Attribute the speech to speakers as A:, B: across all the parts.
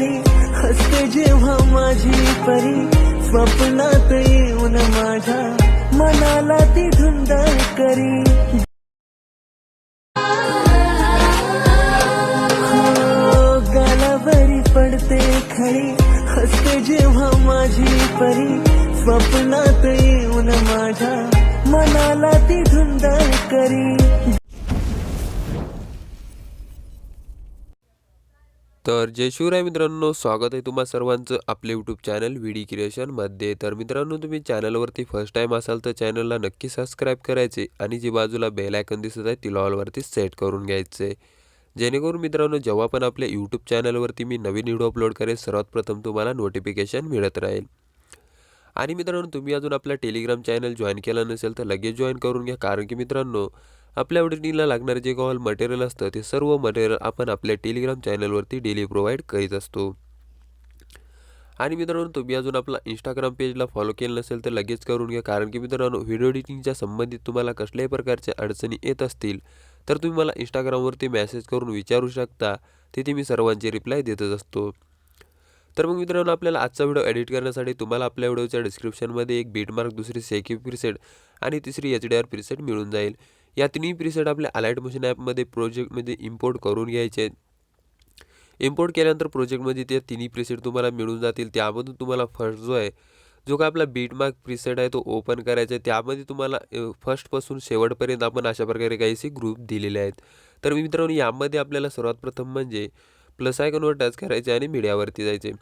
A: खरी हसते जेव्हा माझी परी स्वप्नात येऊन माझ्या मनाला ती धुंद करी. हो, गालावरी पडते खरी. हसते जेव्हा माझी परी स्वप्नात येऊन माझ्या मनाला ती धुंद करी.
B: तर जय शिवराय मित्रांनो स्वागत आहे तुम्हा सर्वांचं आपले यूट्यूब चॅनल व्ही क्रिएशनमध्ये तर मित्रांनो तुम्ही चॅनलवरती फर्स्ट टाईम असाल तर चॅनलला नक्की सबस्क्राईब करायचे आणि जी बाजूला बेल आयकन दिसत आहे ती ऑलवरती सेट करून घ्यायचे. जेणेकरून मित्रांनो जेव्हा पण आपल्या यूट्यूब चॅनलवरती मी नवीन व्हिडिओ अपलोड करेल सर्वात प्रथम तुम्हाला नोटिफिकेशन मिळत राहील. आणि मित्रांनो तुम्ही अजून आपला टेलिग्राम चॅनल जॉईन केला नसेल तर लगेच जॉईन करून घ्या. कारण की मित्रांनो आपल्या ऑडिटिंगला लागणारे जे कॉल मटेरियल असतं ते सर्व मटेरियल आपण आपल्या टेलिग्राम चॅनलवरती डेली प्रोव्हाइड करीत असतो. आणि मित्रांनो तुम्ही अजून आपला इंस्टाग्राम पेजला फॉलो केलं नसेल तर लगेच करून घ्या. कारण की मित्रांनो व्हिडिओ एडिटिंगच्या संबंधित तुम्हाला कसल्याही प्रकारच्या अडचणी येत असतील तर तुम्ही मला इंस्टाग्रामवरती मेसेज करून विचारू शकता. तिथे मी सर्वांचे रिप्लाय देतच असतो. तर मग मित्रांनो आपल्याला आजचा व्हिडिओ एडिट करण्यासाठी तुम्हाला आपल्या व्हिडिओच्या डिस्क्रिप्शनमध्ये एक बीटमार्क दुसरी सेक्यू प्रिसेट आणि तिसरी एच डी आर प्रिसेट मिळून जाईल. या तिन्ही प्रिसेट आपल्या अलाइट मशीन ॲपमध्ये प्रोजेक्टमध्ये इम्पोर्ट करून घ्यायचे. आहेत इम्पोर्ट केल्यानंतर प्रोजेक्टमध्ये त्या तिन्ही प्रिसेट तुम्हाला मिळून जातील. त्यामधून तुम्हाला फर्स्ट जो आहे जो का आपला बीटमार्क प्रिसेट आहे तो ओपन करायचा आहे. त्यामध्ये तुम्हाला फर्स्टपासून शेवटपर्यंत आपण अशा प्रकारे काहीसे ग्रुप दिलेले आहेत. तर मित्रांनो यामध्ये आपल्याला सर्वात प्रथम म्हणजे प्लस आयकॉनवर टच करायचे आणि मीडियावरती जायचे.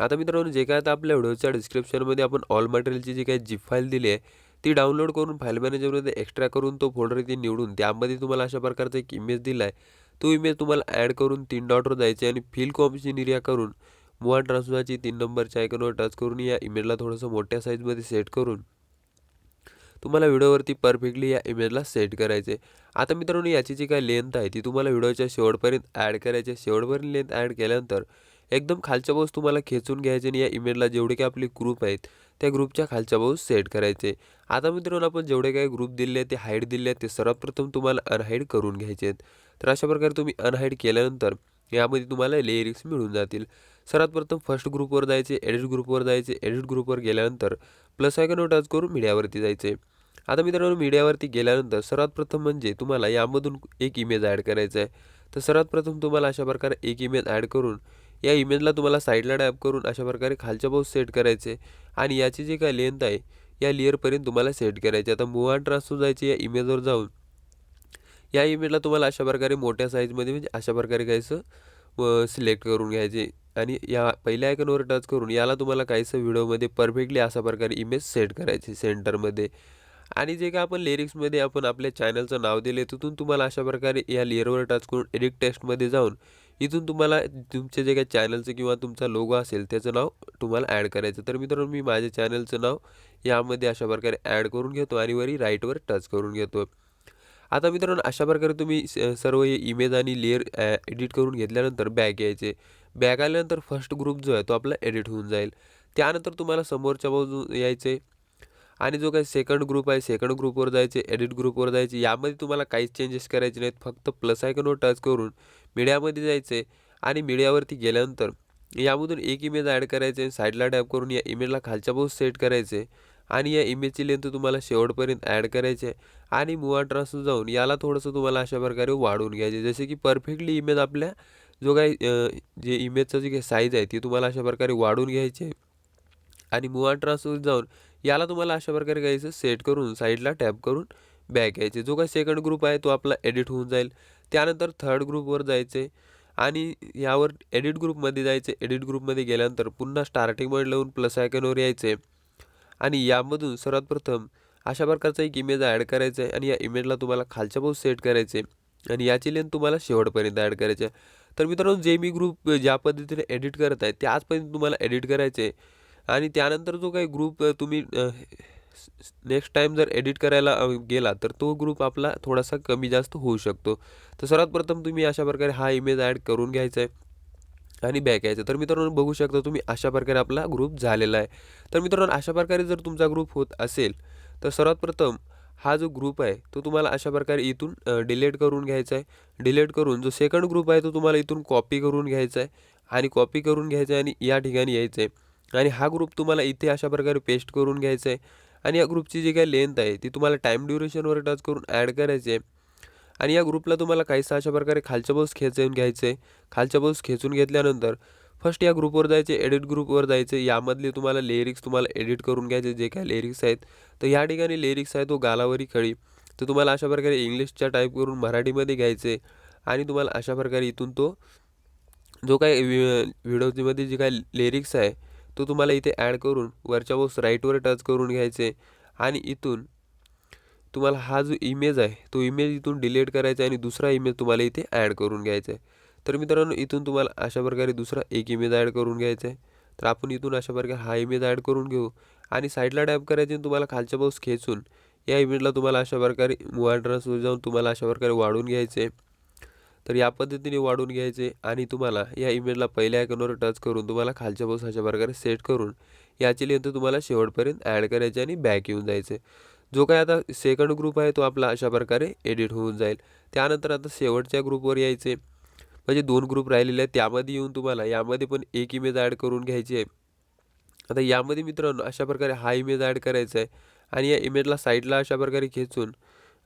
B: आता मित्रांनो जे काय आता आपल्या व्हिडिओच्या डिस्क्रिप्शनमध्ये आपण ऑल मटेरियलची जी काही जिप फाईल दिली आहे ती डाउनलोड करून फाईल मॅनेजरमध्ये एक्स्ट्रा करून तो फोल्डर इथे निवडून त्यामध्ये तुम्हाला अशा प्रकारचा एक इमेज दिला आहे तो इमेज तुम्हाला ॲड करून तीन डॉटवर जायचे आणि फिल कॉपची निर्या करून मुवा ट्रान्सफरची तीन नंबरच्या आयकॉनवर टच करून या इमेजला थोडंसं मोठ्या साईजमध्ये सेट करून तुम्हाला व्हिडिओवरती परफेक्टली या इमेजला सेट करायचे. आता मित्रांनो याची जी काय लेंथ आहे ती तुम्हाला व्हिडिओच्या शेवटपर्यंत ॲड करायची शेवटपर्यंत लेंथ ॲड केल्यानंतर एकदम खालच्या बाजूस तुम्हाला खेचून घ्यायचे आणि या इमेजला जेवढे काही आपले ग्रुप आहेत त्या ग्रुपच्या खालच्या बाजूस सेट करायचे. आता मित्रांनो आपण जेवढे काही ग्रुप दिले आहेत ते हाईड दिले आहेत ते सर्वप्रथम तुम्हाला अनहाईड करून घ्यायचे आहेत. तर अशा प्रकारे तुम्ही अनहाईड केल्यानंतर यामध्ये तुम्हाला लेरिक्स मिळून जातील. सर्वात प्रथम फर्स्ट ग्रुपवर जायचे एडिट ग्रुपवर जायचे एडिट ग्रुपवर गेल्यानंतर प्लस आयकॉनवर टच करून मीडियावरती जायचे. आता मित्रांनो मीडियावरती गेल्यानंतर सर्वात प्रथम म्हणजे तुम्हाला यामधून एक इमेज ॲड करायचा आहे तर सर्वात प्रथम तुम्हाला अशा प्रकारे एक इमेज ॲड करून या इमेजला तुम्हाला साईडला टॅप करून अशा प्रकारे खालच्या बाजूस सेट करायचे. आणि याची जी काय लेंथ आहे या लेअरपर्यंत तुम्हाला सेट करायची. आता मूव अँड ट्रान्सफर जायची या इमेजवर जाऊन. या इमेजला तुम्हाला अशा प्रकारे मोठ्या साईजमध्ये म्हणजे अशा प्रकारे काहीसं सिलेक्ट करून घ्यायचे. आणि या पहिल्या आयकॉनवर टच करून याला तुम्हाला काहीसं व्हिडिओमध्ये परफेक्टली अशा प्रकारे इमेज सेट करायची सेंटरमध्ये. आणि जे काय आपण लिरिक्समध्ये आपण आपल्या चॅनलचं नाव दिले तिथून तुम्हाला अशा प्रकारे या लेअरवर टच करून एडिट टेस्टमध्ये जाऊन इथून तुम्हाला तुमचे जे काही चॅनलचं किंवा तुमचा लोगो असेल त्याचं नाव तुम्हाला ॲड करायचं. तर मित्रांनो मी माझ्या चॅनलचं नाव यामध्ये अशा प्रकारे ॲड करून घेतो आणि वरी राईटवर टच करून घेतो. आता मित्रांनो अशा प्रकारे तुम्ही स- सर्व हे इमेज आणि लेअर एडिट करून घेतल्यानंतर बॅग यायचे बॅग आल्यानंतर फर्स्ट ग्रुप जो आहे तो आपला एडिट होऊन जाईल. त्यानंतर तुम्हाला समोरच्या बाजू यायचे. आणि जो काही सेकंड ग्रुप आहे सेकंड ग्रुपवर जायचे एडिट ग्रुपवर जायचे. यामध्ये तुम्हाला काहीच चेंजेस करायचे नाहीत. फक्त प्लस आयकनवर टच करून मीडियामध्ये जायचे. आणि मीडियावरती गेल्यानंतर यामधून एक इमेज ॲड करायचे साईडला टॅप करून या इमेजला खालच्या बाजूस सेट करायचे. आणि या इमेजची लेंथ तुम्हाला शेवटपर्यंत ॲड करायचे आणि मुवा जाऊन याला थोडंसं तुम्हाला अशा प्रकारे वाढवून घ्यायचे जसे की परफेक्टली इमेज आपल्या जो काही जे इमेजचं जे काही साईज आहे ती तुम्हाला अशा प्रकारे वाढवून घ्यायची आहे. आणि मुवा जाऊन याला तुम्हाला अशा प्रकारे घ्यायचं सेट करून साईडला टॅप करून बॅक यायचे. जो काही सेकंड ग्रुप आहे तो आपला एडिट होऊन जाईल. त्यानंतर थर्ड ग्रुपवर जायचे. आणि यावर एडिट ग्रुपमध्ये जायचे. एडिट ग्रुपमध्ये गेल्यानंतर पुन्हा स्टार्टिंग पॉईंट लावून प्लस आयकनवर यायचे. आणि यामधून सर्वात प्रथम अशा प्रकारचा एक इमेज ॲड करायचा आहे आणि या इमेजला तुम्हाला खालच्या बाजूस सेट करायचे आणि याची लेन तुम्हाला शेवटपर्यंत ॲड करायचे आहे तर मित्रांनो जे मी ग्रुप ज्या पद्धतीने एडिट करत आहे त्याचपर्यंत तुम्हाला एडिट करायचे आणि त्यानंतर जो काही ग्रुप तुम्ही नेक्स्ट टाईम जर एडिट करायला गेला तर तो ग्रुप आपला थोडासा कमी जास्त होऊ शकतो. तर सर्वात प्रथम तुम्ही अशा प्रकारे हा इमेज ॲड करून घ्यायचा आहे आणि बॅक यायचं. तर मित्रांनो बघू शकता तुम्ही अशा प्रकारे आपला ग्रुप झालेला आहे. तर मित्रांनो अशा प्रकारे जर तुमचा ग्रुप होत असेल तर सर्वात प्रथम हा जो ग्रुप आहे तो तुम्हाला अशा प्रकारे इथून डिलीट करून घ्यायचा आहे. डिलीट करून जो सेकंड ग्रुप आहे तो तुम्हाला इथून कॉपी करून घ्यायचा आहे आणि कॉपी करून घ्यायचा आहे आणि या ठिकाणी यायचं आहे. आणि हा ग्रुप तुम्हाला इथे अशा प्रकारे पेस्ट करून घ्यायचा आहे. आणि या ग्रुपची जी काही लेंथ आहे ती तुम्हाला टाईम ड्युरेशनवर टच करून ॲड करायची आहे. आणि या ग्रुपला तुम्हाला काहीसा अशा प्रकारे खालच्या बॉल्स खेचून घ्यायचे. खालच्या बॉल्स खेचून घेतल्यानंतर फर्स्ट या ग्रुपवर जायचे एडिट ग्रुपवर जायचे. यामधले तुम्हाला लिरिक्स तुम्हाला एडिट करून घ्यायचे जे काही लिरिक्स आहेत. तर या ठिकाणी लिरिक्स आहे तो गालावरी खळी. तर तुम्हाला अशा प्रकारे इंग्लिशच्या टाईप करून मराठीमध्ये घ्यायचे. आणि तुम्हाला अशा प्रकारे इथून तो जो काही व्हिडिओमध्ये जे काही लिरिक्स आहे तो तुम्हाला इथे ॲड करून वरच्या बॉक्स राईटवर टच करून घ्यायचे. आणि इथून तुम्हाला हा जो इमेज आहे तो इमेज इथून डिलीट करायचा आहे आणि दुसरा इमेज तुम्हाला इथे ॲड करून घ्यायचा आहे. तर मित्रांनो इथून तुम्हाला अशा प्रकारे दुसरा एक इमेज ॲड करून घ्यायचा आहे. तर आपण इथून अशा प्रकारे हा इमेज ॲड करून घेऊ. आणि साईडला टॅप करायचे आणि तुम्हाला खालच्या बाजूस खेचून या इमेजला तुम्हाला अशा प्रकारे मुवाड्रसवर जाऊन तुम्हाला अशा प्रकारे वाढून घ्यायचे तर या पद्धतीने वाढून घ्यायचे आणि तुम्हाला या इमेजला पहिल्या आयकॉनवर टच करून तुम्हाला खालच्या बाजूस अशा प्रकारे सेट करून याची लेंथ तुम्हाला शेवटपर्यंत ॲड करायची आणि बॅक येऊन जायचे. जो काय आता सेकंड ग्रुप आहे तो आपला अशा प्रकारे एडिट होऊन जाईल. त्यानंतर आता शेवटच्या ग्रुपवर यायचे. म्हणजे दोन ग्रुप राहिलेले आहेत. त्यामध्ये येऊन तुम्हाला यामध्ये पण एक इमेज ॲड करून घ्यायची आहे. आता यामध्ये मित्रांनो अशा प्रकारे हा इमेज ॲड करायचा आहे. आणि या इमेजला साईडला अशा प्रकारे खेचून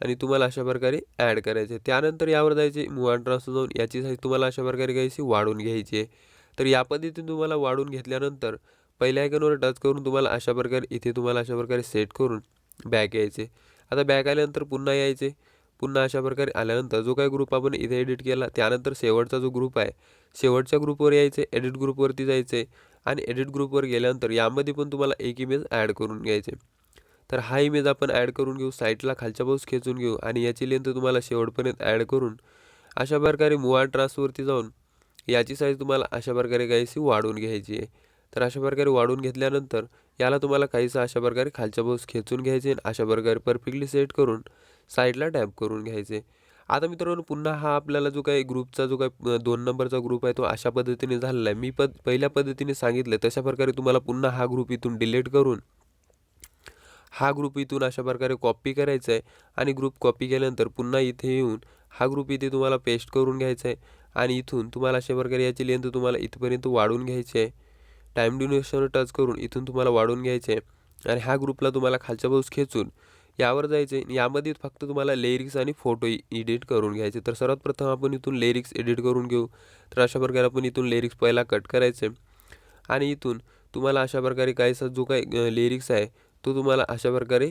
B: आणि तुम्हाला अशा प्रकारे ॲड करायचे. त्यानंतर यावर जायचे मुवान ट्रान्सफर जाऊन. याची साईज तुम्हाला अशा प्रकारे घ्यायची वाढून घ्यायची आहे. तर या पद्धतीने तुम्हाला वाढून घेतल्यानंतर पहिल्या आयकनवर टच करून तुम्हाला अशा प्रकारे इथे तुम्हाला अशा प्रकारे सेट करून बॅक यायचे आता बॅक आल्यानंतर पुन्हा यायचे. पुन्हा अशा प्रकारे आल्यानंतर जो काही ग्रुप आपण इथे एडिट केला त्यानंतर शेवटचा जो ग्रुप आहे शेवटच्या ग्रुपवर यायचे एडिट ग्रुपवरती जायचे आणि एडिट ग्रुपवर गेल्यानंतर यामध्ये पण तुम्हाला एक इमेज ॲड करून घ्यायचे. तर हा इमेज आपण ॲड करून घेऊ साईटला खालच्या बाजूस खेचून घेऊ आणि याची लेंथ तुम्हाला शेवटपर्यंत ॲड करून अशा प्रकारे मुवा ट्रान्सवरती जाऊन याची साईज तुम्हाला अशा प्रकारे काहीशी वाढवून घ्यायची आहे. तर अशा प्रकारे वाढवून घेतल्यानंतर याला तुम्हाला काहीसं अशा प्रकारे खालच्या बाजूस खेचून घ्यायचे आणि अशा प्रकारे परफेक्टली सेट करून साईडला टॅप करून घ्यायचे. आता मित्रांनो पुन्हा हा आपल्याला जो काही ग्रुपचा जो काही दोन नंबरचा ग्रुप आहे तो अशा पद्धतीने झालेला आहे. मी पद पहिल्या पद्धतीने सांगितलं तशा प्रकारे तुम्हाला पुन्हा हा ग्रुप इथून डिलीट करून हा ग्रुप इथून अशा प्रकारे कॉपी करायचा आहे आणि ग्रुप कॉपी केल्यानंतर पुन्हा इथे येऊन हा ग्रुप इथे तुम्हाला पेस्ट करून घ्यायचा आहे आणि इथून तुम्हाला अशा प्रकारे याची लेंथ तुम्हाला इथपर्यंत वाढवून घ्यायची आहे. टाईम ड्युरेशनवर टच करून इथून तुम्हाला वाढवून घ्यायचे आहे आणि ह्या ग्रुपला तुम्हाला खालच्या बाजूस खेचून यावर जायचे यामध्ये फक्त तुम्हाला लेरिक्स आणि फोटो एडिट करून घ्यायचे. तर सर्वात प्रथम आपण इथून लेरिक्स एडिट करून घेऊ. तर अशा प्रकारे आपण इथून लेरिक्स पहिला कट करायचे आणि इथून तुम्हाला अशा प्रकारे काहीसा जो काही लेरिक्स आहे तो तुम्हाला अशा प्रकारे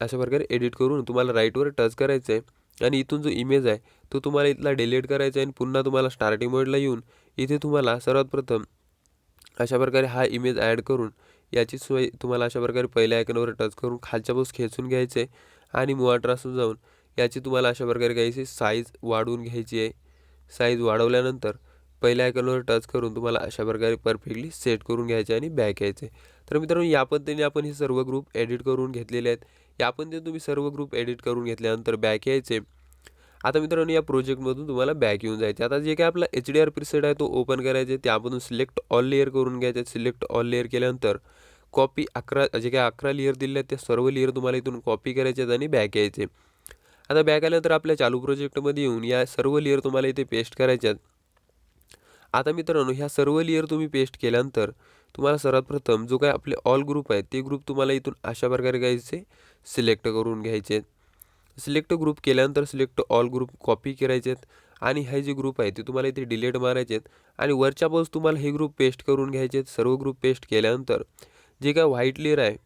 B: अशा प्रकारे एडिट करून तुम्हाला राईटवर टच करायचं आहे आणि इथून जो इमेज आहे तो तुम्हाला इथला डिलीट करायचा आहे. आणि पुन्हा तुम्हाला स्टार्टिंग मोडला येऊन इथे तुम्हाला सर्वात प्रथम अशा प्रकारे हा इमेज ॲड करून याची सोय तुम्हाला अशा प्रकारे पहिल्या आयकनवर टच करून खालच्या बाजूस खेचून घ्यायचे आणि आणि मुवाट्रासून जाऊन याची तुम्हाला अशा प्रकारे घ्यायची साईज वाढवून घ्यायची आहे. साईज वाढवल्यानंतर पहिल्या आयकॉनवर टच करून तुम्हाला अशा प्रकारे परफेक्टली सेट करून घ्यायचे आणि बॅक यायचे. तर मित्रांनो या पद्धतीने आपण हे सर्व ग्रुप एडिट करून घेतलेले आहेत. या पद्धतीने तुम्ही सर्व ग्रुप एडिट करून घेतल्यानंतर बॅक यायचे. आता मित्रांनो या प्रोजेक्टमधून तुम्हाला बॅक येऊन जायचे आता जे काय आपला एच डी आर प्रिसेट आहे तो ओपन करायचे त्यामधून सिलेक्ट ऑल लेअर करून घ्यायचे सिलेक्ट ऑल लेअर केल्यानंतर कॉपी अकरा जे काय अकरा लेअर दिले आहेत ते सर्व लेअर तुम्हाला इथून कॉपी करायचे आहेत आणि बॅक यायचे आता बॅक आल्यानंतर आपल्या चालू प्रोजेक्टमध्ये येऊन या सर्व लेअर तुम्हाला इथे पेस्ट करायच्या आहेत. आता मित्रांनो ह्या सर्व लेअर तुम्ही पेस्ट केल्यानंतर तुम्हाला सर्वात प्रथम जो काय आपले ऑल ग्रुप आहेत ते ग्रुप तुम्हाला इथून अशा प्रकारे घ्यायचे सिलेक्ट करून घ्यायचे सिलेक्ट ग्रुप केल्यानंतर सिलेक्ट ऑल ग्रुप कॉपी करायचे आहेत आणि हे जे ग्रुप आहे ते तुम्हाला इथे डिलीट मारायचे आहेत आणि वरच्या बाजूस तुम्हाला हे ग्रुप पेस्ट करून घ्यायचे आहेत सर्व ग्रुप पेस्ट केल्यानंतर जे काय व्हाईट लेअर आहे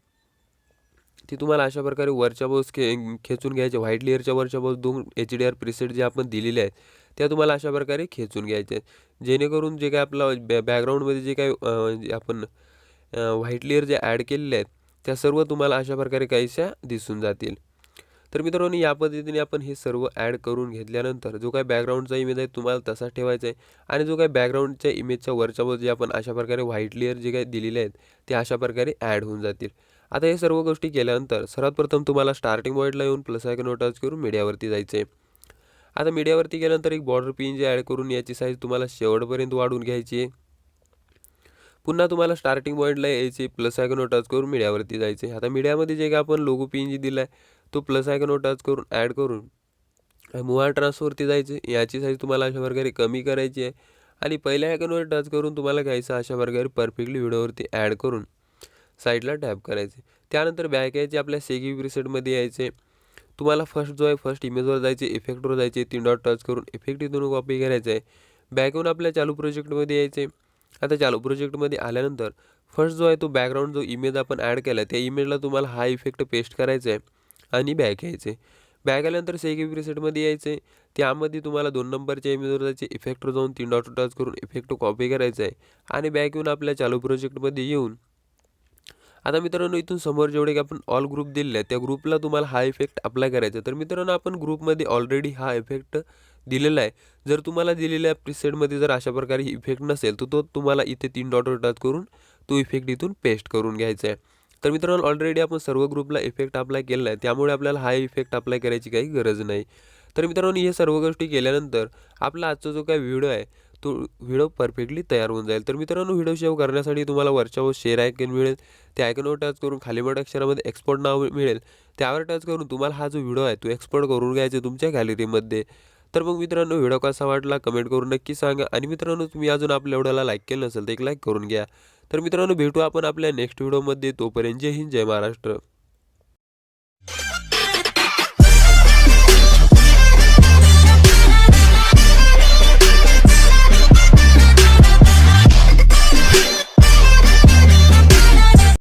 B: ती तुम्हाला अशा प्रकारे वरच्या बाजूस खे खेचून घ्यायचे. व्हाईट लेअरच्या वरच्या बाजूस दोन एच डी आर प्रिसेट जे आपण दिलेले आहेत त्या तुम्हाला अशा प्रकारे खेचून घ्यायचे आहेत. जेणेकरून जे काय आपलं बॅ बॅकग्राऊंडमध्ये जे काय आपण व्हाईट लेअर जे ॲड केलेले आहेत त्या सर्व तुम्हाला अशा प्रकारे काहीशा दिसून जातील. तर मित्रांनो या पद्धतीने आपण हे सर्व ॲड करून घेतल्यानंतर जो काय बॅकग्राऊंडचा इमेज आहे तुम्हाला तसा ठेवायचा आहे. आणि जो काय बॅकग्राऊंडच्या इमेजच्या वरच्या बाजू जे आपण अशा प्रकारे व्हाईट लेअर जे काही दिलेले आहेत ते अशा प्रकारे ॲड होऊन जातील. आता हे सर्व गोष्टी केल्यानंतर सर्वात प्रथम तुम्हाला स्टार्टिंग पॉईंटला येऊन प्लस आयकन टच करून मीडियावरती जायचं आहे. आता मीडियावरती गेल्यानंतर एक बॉर्डर पिन जे ॲड करून याची साईज तुम्हाला शेवटपर्यंत वाढवून घ्यायची आहे. पुन्हा तुम्हाला स्टार्टिंग पॉईंटला यायचे प्लस आयकॉनवर टच करून मीडियावरती जायचे आता मीडियामध्ये जे काय आपण लोगो पिन जी दिला आहे तो प्लस आयकॉनवर टच करून ॲड करून मुव्हा ट्रान्सफरवरती जायचे याची साईज तुम्हाला अशा प्रकारे कमी करायची आहे. आणि पहिल्या आयकॉनवर टच करून तुम्हाला घ्यायचं अशा प्रकारे परफेक्टली व्हिडिओवरती ॲड करून साईडला टॅप करायचे. त्यानंतर बॅक यायचे आपल्या सेगी प्रिसेटमध्ये यायचे. तुम्हाला फर्स्ट जो आहे फर्स्ट इमेजवर जायचे इफेक्टवर जायचे तीन डॉट टच करून इफेक्ट इथून कॉपी करायचं आहे. बॅकवरून आपल्या चालू प्रोजेक्टमध्ये यायचे. आता चालू प्रोजेक्टमध्ये आल्यानंतर फर्स्ट जो आहे तो बॅकग्राऊंड जो इमेज आपण ॲड केला आहे त्या इमेजला तुम्हाला हा इफेक्ट पेस्ट करायचा आहे. आणि बॅक घ्यायचे. बॅक आल्यानंतर सेगी प्रिसेटमध्ये यायचे. त्यामध्ये तुम्हाला दोन नंबरच्या इमेजवरचे इफेक्टवर जाऊन तीन डॉट टच करून इफेक्ट कॉपी करायचा आहे आणि बॅक येऊन आपल्या चालू प्रोजेक्टमध्ये येऊन. आता मित्रांनो इथून समोर जेवढे की आपण ऑल ग्रुप दिलेले आहेत त्या ग्रुपला तुम्हाला हा इफेक्ट अप्लाय करायचा आहे. तर मित्रांनो आपण ग्रुपमध्ये ऑलरेडी हा इफेक्ट दिलेला आहे. जर तुम्हाला दिलेल्या प्रिसेटमध्ये जर अशा प्रकारे इफेक्ट नसेल तर तो तुम्हाला इथे तीन डॉट टच करून तो इफेक्ट इथून पेस्ट करून घ्यायचा आहे. तर मित्रांनो ऑलरेडी आपण सर्व ग्रुपला इफेक्ट अप्लाय केलेला आहे. त्यामुळे आपल्याला हा इफेक्ट अप्लाय करायची काही गरज नाही. तर मित्रांनो हे सर्व गोष्टी केल्यानंतर आपला आजचा जो काही व्हिडिओ आहे तो व्हिडिओ परफेक्टली तयार होऊन जाईल. तर मित्रांनो व्हिडिओ सेव्ह करण्यासाठी तुम्हाला वरच्यावर शेअर आयकन मिळेल. त्या आयकनवर टच करून खाली मोठ्या अक्षरामध्ये एक्सपोर्ट नाव मिळेल. त्यावर टच करून तुम्हाला हा जो व्हिडिओ आहे तो एक्सपोर्ट करून घ्यायचा तुमच्या गॅलरीमध्ये तर मग मित्रांनो व्हिडिओ कसा वाटला कमेंट करून नक्की सांगा. आणि मित्रांनो तुम्ही अजून आपल्या व्हिडिओला लाईक केलं नसेल तर एक लाईक करून घ्या. तर मित्रांनो भेटू आपण आपल्या नेक्स्ट व्हिडिओमध्ये तोपर्यंत जय हिंद जय महाराष्ट्र.